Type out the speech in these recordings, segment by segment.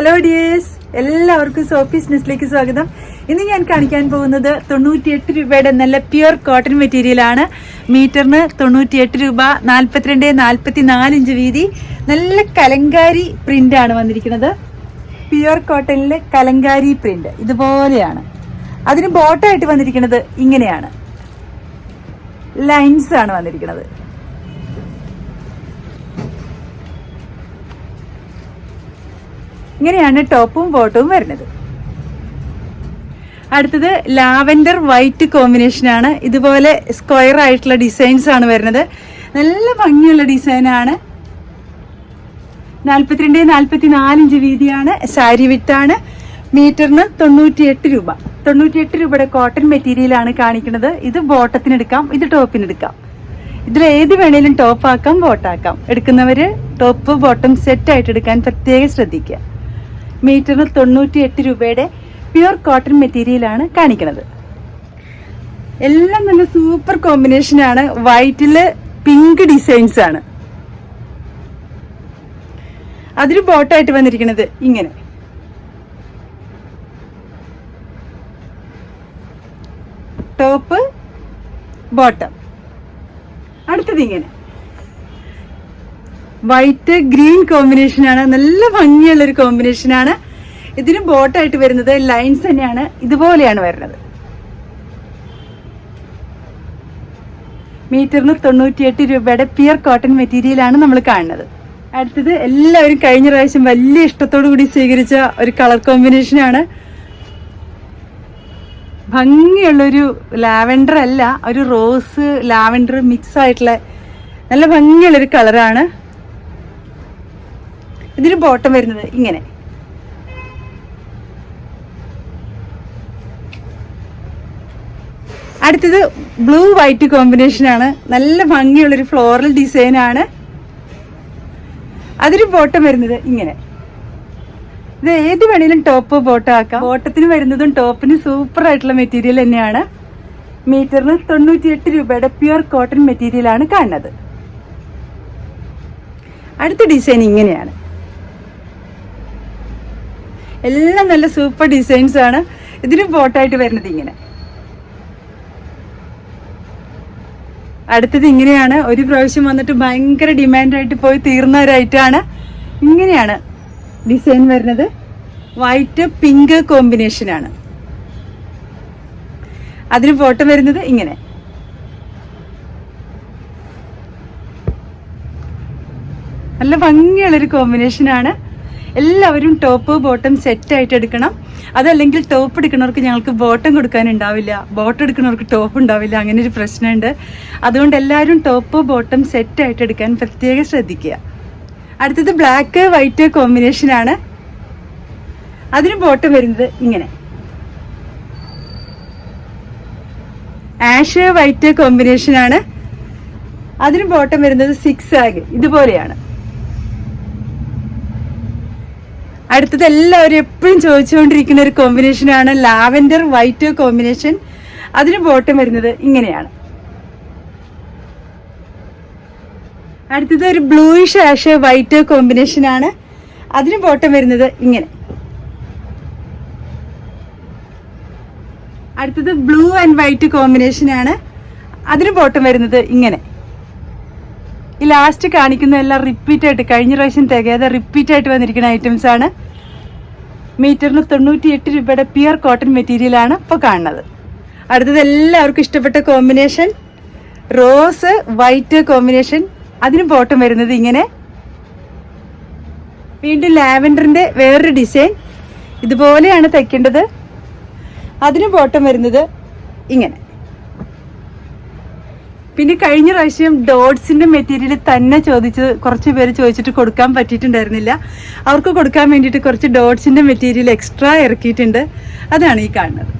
Hello dears എല്ലാവർക്കും Sophie's ന്യൂസിലേക്ക് സ്വാഗതം. ഇന്ന് ഞാൻ കാണിക്കാൻ പോകുന്നത് തൊണ്ണൂറ്റിയെട്ട് രൂപയുടെ നല്ല പ്യുർ കോട്ടൺ മെറ്റീരിയലാണ് മീറ്ററിന് തൊണ്ണൂറ്റിയെട്ട് രൂപ നാൽപ്പത്തിരണ്ട് നാൽപ്പത്തി നാല് ഇഞ്ച് വീതി നല്ല കലങ്കാരി പ്രിന്റ് ആണ് വന്നിരിക്കുന്നത്. പ്യുർ കോട്ടണിലെ കലങ്കാരി പ്രിന്റ് ഇതുപോലെയാണ്. അതിന് ബോട്ടായിട്ട് വന്നിരിക്കുന്നത് ഇങ്ങനെയാണ്. ലൈൻസ് ആണ് വന്നിരിക്കുന്നത്. ഇങ്ങനെയാണ് ടോപ്പും ബോട്ടവും വരുന്നത്. അടുത്തത് ലാവൻഡർ വൈറ്റ് കോമ്പിനേഷൻ ആണ് ഇതുപോലെ സ്ക്വയർ ആയിട്ടുള്ള ഡിസൈൻസ് ആണ് വരുന്നത്. നല്ല ഭംഗിയുള്ള ഡിസൈനാണ് നാൽപ്പത്തിരണ്ട് നാൽപ്പത്തി നാലിഞ്ച് വീതിയാണ്. സാരി വിട്ടാണ്. മീറ്ററിന് തൊണ്ണൂറ്റിയെട്ട് രൂപ. തൊണ്ണൂറ്റിയെട്ട് രൂപയുടെ കോട്ടൺ മെറ്റീരിയലാണ് കാണിക്കുന്നത്. ഇത് ബോട്ടത്തിനെടുക്കാം ഇത് ടോപ്പിനെടുക്കാം ഇതിൽ ഏത് വേണേലും ടോപ്പാക്കാം ബോട്ടാക്കാം. എടുക്കുന്നവർ ടോപ്പ് ബോട്ടം സെറ്റ് ആയിട്ട് എടുക്കാൻ പ്രത്യേകം ശ്രദ്ധിക്കുക. മീറ്ററിന് തൊണ്ണൂറ്റി എട്ട് രൂപയുടെ പ്യുർ കോട്ടൺ മെറ്റീരിയലാണ് കാണിക്കുന്നത്. എല്ലാം നല്ല സൂപ്പർ കോമ്പിനേഷനാണ് വൈറ്റിൽ പിങ്ക് ഡിസൈൻസ് ആണ്. അതിന് ബോട്ടായിട്ട് വന്നിരിക്കുന്നത് ഇങ്ങനെ. Top bottom. അടുത്തത് ഇങ്ങനെ. വൈറ്റ് ഗ്രീൻ കോമ്പിനേഷൻ ആണ്. നല്ല ഭംഗിയുള്ള ഒരു കോമ്പിനേഷൻ ആണ്. ഇതിന് ബോട്ടായിട്ട് വരുന്നത് ലൈൻസ് തന്നെയാണ്. ഇതുപോലെയാണ് വരുന്നത്. മീറ്ററിന് തൊണ്ണൂറ്റിയെട്ട് രൂപയുടെ പിയർ കോട്ടൺ മെറ്റീരിയലാണ് നമ്മൾ കാണുന്നത്. അടുത്തത് എല്ലാവരും കഴിഞ്ഞ പ്രാവശ്യം വലിയ ഇഷ്ടത്തോടു കൂടി സ്വീകരിച്ച ഒരു കളർ കോമ്പിനേഷനാണ് ഭംഗിയുള്ളൊരു ലാവൻഡർ അല്ല ഒരു റോസ് ലാവൻഡർ മിക്സ് ആയിട്ടുള്ള നല്ല ഭംഗിയുള്ളൊരു കളറാണ് ഇതിന് ബോട്ടം വരുന്നത് ഇങ്ങനെ. അടുത്തത് ബ്ലൂ വൈറ്റ് കോമ്പിനേഷൻ ആണ്. നല്ല ഭംഗിയുള്ളൊരു ഫ്ലോറൽ ഡിസൈൻ ആണ്. അതിന് ബോട്ടം വരുന്നത് ഇങ്ങനെ. ഇത് ഏത് വേണേലും ടോപ്പ് ബോട്ടം ആക്കാം. ബോട്ടത്തിന് വരുന്നതും ടോപ്പിന് സൂപ്പർ ആയിട്ടുള്ള മെറ്റീരിയൽ തന്നെയാണ്. മീറ്ററിന് തൊണ്ണൂറ്റിയെട്ട് രൂപയുടെ പ്യുർ കോട്ടൺ മെറ്റീരിയലാണ് കാണുന്നത്. അടുത്ത ഡിസൈൻ ഇങ്ങനെയാണ്. എല്ലാം നല്ല സൂപ്പർ ഡിസൈൻസ് ആണ്. ഇതിന് ബോട്ടായിട്ട് വരുന്നത് ഇങ്ങനെ. അടുത്തത് ഇങ്ങനെയാണ്. ഒരു പ്രാവശ്യം വന്നിട്ട് ഭയങ്കര ഡിമാൻഡായിട്ട് പോയി തീർന്ന ഒരു ഐറ്റമാണ് ഇങ്ങനെയാണ് ഡിസൈൻ വരുന്നത്. വൈറ്റ് പിങ്ക് കോമ്പിനേഷനാണ് അതിന് ഫോട്ടോ വരുന്നത് ഇങ്ങനെ. നല്ല ഭംഗിയുള്ളൊരു കോമ്പിനേഷനാണ് എല്ലാവരും ടോപ്പ് ബോട്ടം സെറ്റ് ആയിട്ട് എടുക്കണം. അതല്ലെങ്കിൽ ടോപ്പ് എടുക്കുന്നവർക്ക് ഞങ്ങൾക്ക് ബോട്ടം കൊടുക്കാനുണ്ടാവില്ല. ബോട്ടം എടുക്കുന്നവർക്ക് ടോപ്പ് ഉണ്ടാവില്ല. അങ്ങനെ ഒരു പ്രശ്നമുണ്ട്. അതുകൊണ്ട് എല്ലാവരും ടോപ്പ് ബോട്ടം സെറ്റ് ആയിട്ട് എടുക്കാൻ പ്രത്യേകം ശ്രദ്ധിക്കുക. അടുത്തത് ബ്ലാക്ക് വൈറ്റ് കോമ്പിനേഷനാണ് അതിന് ബോട്ടം വരുന്നത് ഇങ്ങനെ. ആഷ് വൈറ്റ് കോമ്പിനേഷനാണ് അതിന് ബോട്ടം വരുന്നത് സിക്സ് ആഗ് ഇതുപോലെയാണ്. അടുത്തത് എല്ലാവരും എപ്പോഴും ചോദിച്ചുകൊണ്ടിരിക്കുന്ന ഒരു കോമ്പിനേഷനാണ് ലാവൻഡർ വൈറ്റ് കോമ്പിനേഷൻ അതിന് ബോട്ടം വരുന്നത് ഇങ്ങനെയാണ്. അടുത്തത് ഒരു ബ്ലൂയിഷ് ആഷ് വൈറ്റ് കോമ്പിനേഷൻ ആണ്. അതിന് ബോട്ടം വരുന്നത് ഇങ്ങനെ. അടുത്തത് ബ്ലൂ ആൻഡ് വൈറ്റ് കോമ്പിനേഷൻ ആണ്. അതിന് ബോട്ടം വരുന്നത് ഇങ്ങനെ. ഈ ലാസ്റ്റ് കാണിക്കുന്ന എല്ലാം റിപ്പീറ്റ് ആയിട്ട് കഴിഞ്ഞ പ്രാവശ്യം തികയാതെ റിപ്പീറ്റ് ആയിട്ട് വന്നിരിക്കുന്ന ഐറ്റംസ് ആണ്. മീറ്ററിന് തൊണ്ണൂറ്റി എട്ട് രൂപയുടെ പ്യുർ കോട്ടൺ മെറ്റീരിയൽ ആണ് ഇപ്പോൾ കാണുന്നത്. അടുത്തത് എല്ലാവർക്കും ഇഷ്ടപ്പെട്ട കോമ്പിനേഷൻ റോസ് വൈറ്റ് കോമ്പിനേഷൻ അതിനും ബോട്ടം വരുന്നത് ഇങ്ങനെ. വീണ്ടും ലാവൻഡറിന്റെ വേറൊരു ഡിസൈൻ ഇതുപോലെയാണ് തയ്ക്കേണ്ടത്. അതിനും ബോട്ടം വരുന്നത് ഇങ്ങനെ. പിന്നെ കഴിഞ്ഞ പ്രാവശ്യം ഡോട്ട്സിന്റെ മെറ്റീരിയൽ തന്നെ ചോദിച്ച് കുറച്ച് പേര് ചോദിച്ചിട്ട് കൊടുക്കാൻ പറ്റിയിട്ടുണ്ടായിരുന്നില്ല. അവർക്ക് കൊടുക്കാൻ വേണ്ടിയിട്ട് കുറച്ച് ഡോട്ട്സിന്റെ മെറ്റീരിയൽ എക്സ്ട്രാ ഇറക്കിയിട്ടുണ്ട്. അതാണ് ഈ കാണുന്നത്.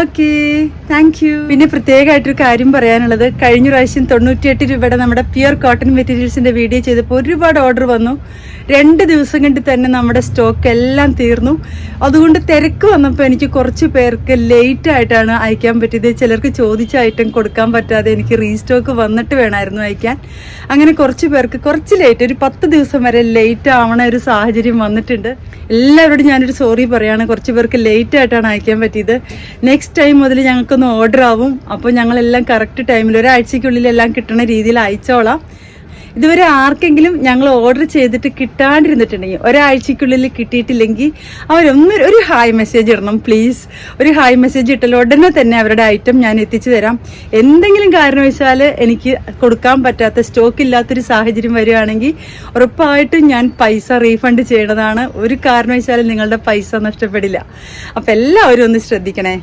ഓക്കെ താങ്ക് യു പിന്നെ പ്രത്യേകമായിട്ടൊരു കാര്യം പറയാനുള്ളത്. കഴിഞ്ഞ പ്രാവശ്യം തൊണ്ണൂറ്റിയെട്ട് രൂപയുടെ നമ്മുടെ പ്യുർ കോട്ടൺ മെറ്റീരിയൽസിന്റെ വീഡിയോ ചെയ്തപ്പോൾ ഒരുപാട് ഓർഡർ വന്നു. രണ്ട് ദിവസം കൊണ്ട് തന്നെ നമ്മുടെ സ്റ്റോക്ക് എല്ലാം തീർന്നു. അതുകൊണ്ട് തിരക്ക് വന്നപ്പോൾ എനിക്ക് കുറച്ച് പേർക്ക് ലേറ്റ് ആയിട്ടാണ് അയക്കാൻ പറ്റിയത്. ചിലർക്ക് ചോദിച്ച ഐറ്റം കൊടുക്കാൻ പറ്റാതെ എനിക്ക് റീസ്റ്റോക്ക് വന്നിട്ട് വേണമായിരുന്നു അയക്കാൻ. അങ്ങനെ കുറച്ച് പേർക്ക് കുറച്ച് ലേറ്റ് ഒരു പത്ത് ദിവസം വരെ ലേറ്റ് ആവണ ഒരു സാഹചര്യം വന്നിട്ടുണ്ട്. എല്ലാവരോടും ഞാനൊരു സോറി പറയാണ്. കുറച്ച് പേർക്ക് ലേറ്റ് ആയിട്ടാണ് അയക്കാൻ പറ്റിയത്. നെക്സ്റ്റ് ടൈം മുതൽ ഞങ്ങൾക്കൊന്ന് ഓർഡർ ആവും. അപ്പോൾ ഞങ്ങളെല്ലാം കറക്റ്റ് ടൈമിൽ ഒരാഴ്ചയ്ക്കുള്ളിൽ എല്ലാം കിട്ടുന്ന രീതിയിൽ അയച്ചോളാം. ഇതുവരെ ആർക്കെങ്കിലും ഞങ്ങൾ ഓർഡർ ചെയ്തിട്ട് കിട്ടാണ്ടിരുന്നിട്ടുണ്ടെങ്കിൽ ഒരാഴ്ചക്കുള്ളിൽ കിട്ടിയിട്ടില്ലെങ്കിൽ അവരൊന്ന് ഒരു ഹായ് മെസ്സേജ് ഇടണം പ്ലീസ് ഒരു ഹായ് മെസ്സേജ് ഇട്ടാൽ ഉടനെ തന്നെ അവരുടെ ഐറ്റം ഞാൻ എത്തിച്ചു തരാം. എന്തെങ്കിലും കാരണവശാൽ എനിക്ക് കൊടുക്കാൻ പറ്റാത്ത സ്റ്റോക്ക് ഇല്ലാത്തൊരു സാഹചര്യം വരികയാണെങ്കിൽ ഉറപ്പായിട്ടും ഞാൻ പൈസ റീഫണ്ട് ചെയ്യണതാണ്. ഒരു കാരണവശാലും നിങ്ങളുടെ പൈസ നഷ്ടപ്പെടില്ല. അപ്പം എല്ലാവരും ഒന്ന് ശ്രദ്ധിക്കണേ.